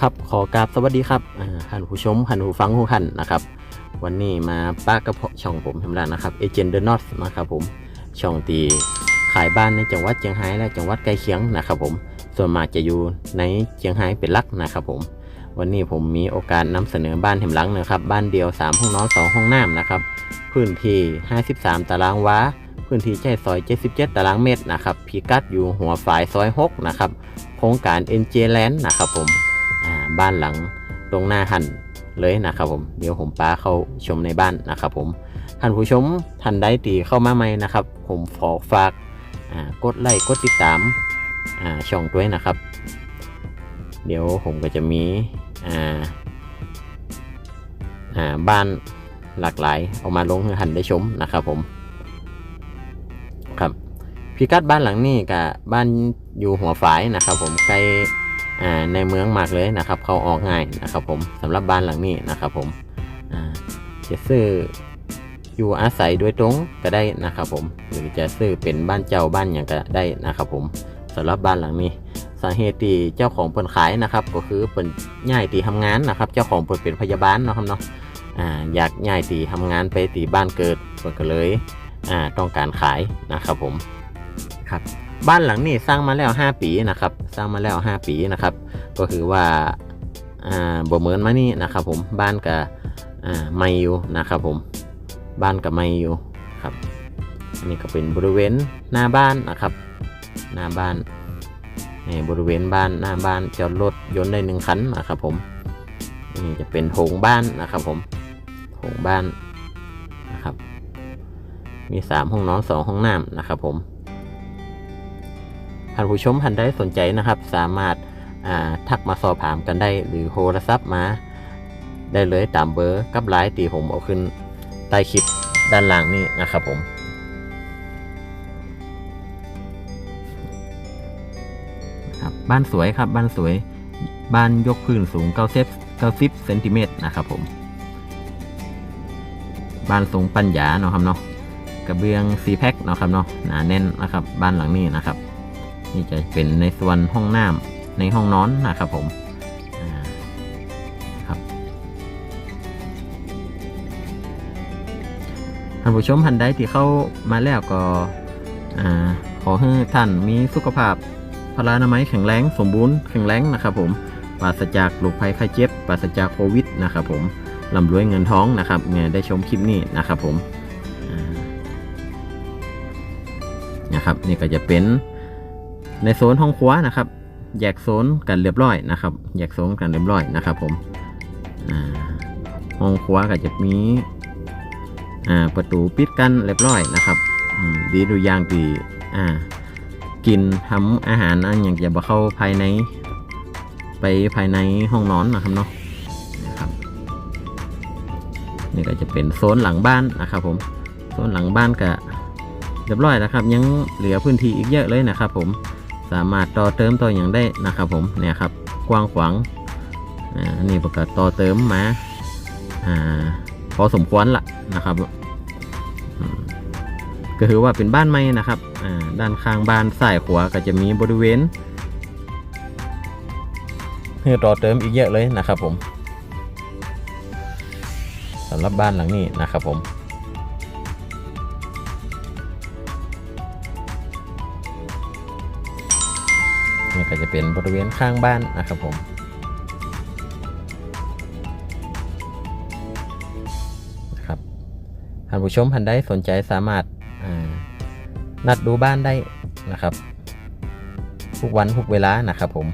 ครับขอกราบสวัสดีครับท่านผู้ชมท่านผู้ฟังทุกท่านนะครับ วันนี้มาป้ากระเพาะช่องผมทำร้านนะครับเอเจนต์เดอะนอตนะครับผมช่องตีขายบ้านในจังหวัดเชียงรายและจังหวัดใกล้เคียงนะครับผมส่วนมากจะอยู่ในเชียงรายเป็นหลักนะครับผม วันนี้ผมมีโอกาสนำเสนอบ้านแถมหลังนะครับ บ้านเดียว3ห้องนอน2ห้องน้ำนะครับพื้นที่ 53 ตารางวาพื้นที่ใช้ซอย 77 ตารางเมตรนะครับพิกัดอยู่หัวฝายซอย 6 นะครับโครงการ NJ Land นะครับผม บ้านหลังตรงหน้าหันเลยนะครับผมเดี๋ยวผมป้าเข้าชมในบ้านนะครับผมท่านผู้ชมท่านใดตีเข้ามาใหมนะครับ ผมขอฝากอ่ากดไลค์กดติดตามช่องด้วยนะครับ เดี๋ยวผมก็จะมีบ้านหลากหลายเอามาลงให้ท่านได้ชมนะครับผมครับพิกัดบ้านหลังนี้กับบ้านอยู่หัวฝายนะครับ ผมใกล้ ในเมืองมากเลยนะครับ เขาออกง่ายนะครับผมสำหรับบ้านหลังนี้นะครับผมจะซื้ออยู่อาศัยโดยตรงก็ได้นะครับผมหรือจะซื้อเป็นบ้านเจ้าบ้านอย่างก็ได้นะครับผมสำหรับบ้านหลังนี้ สาเหตุที่เจ้าของเปิดขายนะครับ ก็คือเปิดย้ายตีทำงานนะครับ เจ้าของเปิดเป็นพยาบาลเนาะครับเนาะอ่าอยากย้ายตีทำงานไปตีบ้านเกิดเปิดก็เลยอ่าต้องการขายนะครับผมครับ บ้านหลังนี้สร้างมาแล้ว 5 ปีนะครับ สร้างมาแล้ว 5 ปีนะครับ ก็คือว่าอ่าบ่เหมือนมานี่นะครับ ผมบ้านกับอ่าไม่อยู่นะครับผมบ้านกับไม่อยู่ครับอันนี้ก็เป็นบริเวณหน้าบ้านนะครับ หน้าบ้านนี่บริเวณบ้านหน้าบ้านจอดรถยนต์ได้หนึ่งคันนะครับผมนี่จะเป็นโถงบ้านนะครับผมโถงบ้านนะครับ มี3ห้องนอน2ห้องน้ำนะครับผม ท่านผู้ชมท่านใดสนใจนะครับ สามารถาทักมาสอบถามกันได้ หรือโทรศัพท์มา ได้เลยตามเบอร์กับไลน์ตีผมเอาขึ้นใต้คลิปด้านล่างนี้นะครับผมครับบ้านสวยครับบ้านสวยบ้านยกพื้นสูง9เซฟ90เซนติเมตรนะครับผม บ้านทรงปัญญาเนาะครับเนาะกระเบื้องซีแพ็คเนาะครับเนาะหนาแน่นนะครับ บ้านหลังนี้นะครับ นี่จะเป็นในส่วนห้องน้ำในห้องนอนนะครับผมครับท่านผู้ชมท่านใดที่เข้ามาแล้วก็ขอให้ท่านมีสุขภาพพลานามัยแข็งแรงสมบูรณ์แข็งแรงนะครับผมปราศจากโรคภัยไข้เจ็บปราศจากโควิดนะครับผมร่ำรวยเงินท้องนะครับเนี่ยได้ชมคลิปนี้นะครับผมนะครับนี่ก็จะเป็น ในโซนห้องครัวนะครับ แยกโซนกันเรียบร้อยนะครับ แยกโซนกันเรียบร้อยนะครับ ผมห้องครัวก็จะมีประตูปิดกันเรียบร้อยนะครับดีดูอย่างดีกินทำอาหารอันอย่างจะบ่เข้าภายใน ไปภายในห้องนอนนะครับเนาะนะครับนี่ก็จะเป็นโซนหลังบ้านนะครับ ผมโซนหลังบ้านก็เรียบร้อยแล้วครับ ยังเหลือพื้นที่อีกเยอะเลยนะครับ ผม สามารถต่อเติมต่ออย่างได้นะครับผมเนี่ยครับกว้างขวางอ่านี่ประกาศต่อเติมมาอ่าพอสมควรละนะครับก็คือว่าเป็นบ้านไม้นะครับอ่าด้านข้างบ้านซ้ายขวาก็จะมีบริเวณให้ต่อเติมอีกเยอะเลยนะครับผมสำหรับบ้านหลังนี้นะครับผม นี่ก็จะเป็นบริเวณข้างบ้านนะครับผมนะครับท่านผู้ชมท่านใดสนใจสามารถนัดดูบ้านได้นะครับ ทุกวันทุกเวลานะครับผม